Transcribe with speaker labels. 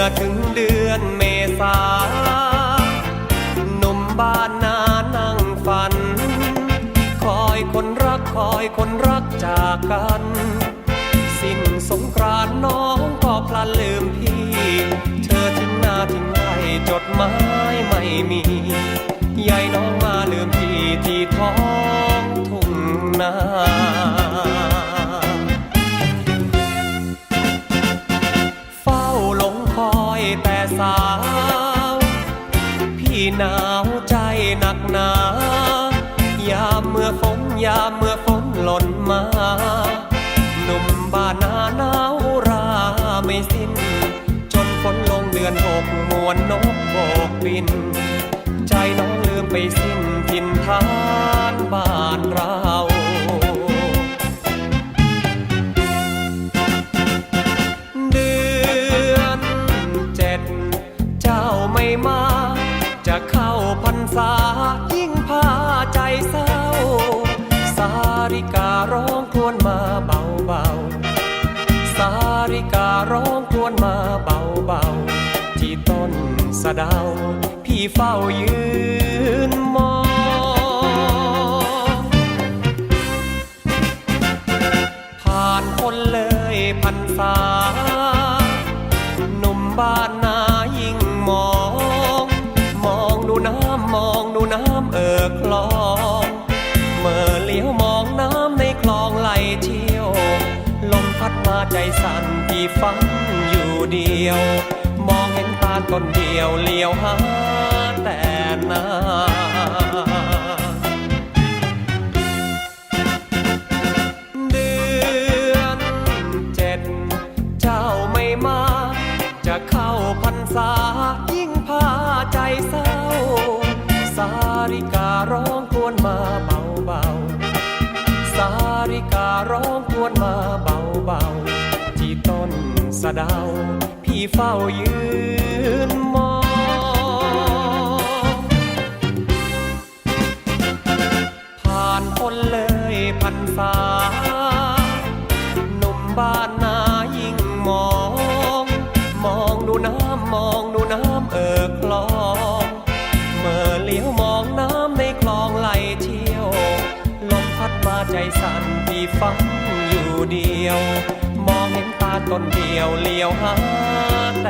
Speaker 1: อถึงเดือนเมษาหนุ่มบ้านนานั่งฝัน คอยคนรักคอยคนรักจากกัน สิ้นสงกรานน้องก็พลันลืมพี่ เธอทิ้งหน้าทิ้งไว้จดหมายไม่มี ยายน้องมาลืมพี่ที่ท้อง สาว พี่หนาวใจหนักหนา ยามเมื่อฝนยามเมื่อฝนหล่นมาหนุ่มบ้านนาหนาวราไม่สิ้น จนฝนลงเดือนหกมวนนกโบกบิน ใจน้องลืมไปสิ้นถิ่นฐานบ้าน ษายิ่งพาใจเศร้า สาริการ้องครวญมาเบาเบาสาริการ้องครวญมาเบาเบาที่ต้นสะดาพี่เฝ้ายืนมองผ่านคนเลยพันษาหนุ่มบ้านนา ดมาใจสั่นที่ฝันอยู่เดียว มองเห็นตาต้นเดียวเลี้ยวหาแต่นาเดือนเจ็ดเจ้าไม่มา จะเข้าพรรษายิ่งพาใจเศร้า สาริการ้องครวญมาเบาเบาๆสาริการ้องครวญมาเบา เบาๆ ที่ต้นสะดาว พี่เฝ้ายืนมอง ผ่านพ้นเลยพันษาหนุ่มบ้านนายิ่งมอง มองดูน้ำมองดูน้ำเอ่อคลองเมื่อเลี้ยวมองน้ำในคลองไหลเชี่ยว ลมพัดมาใจสั่นที่ฟัง อยู่เดียว มองเห็นตาต้นเดียวเลี้ยวหาแต่นา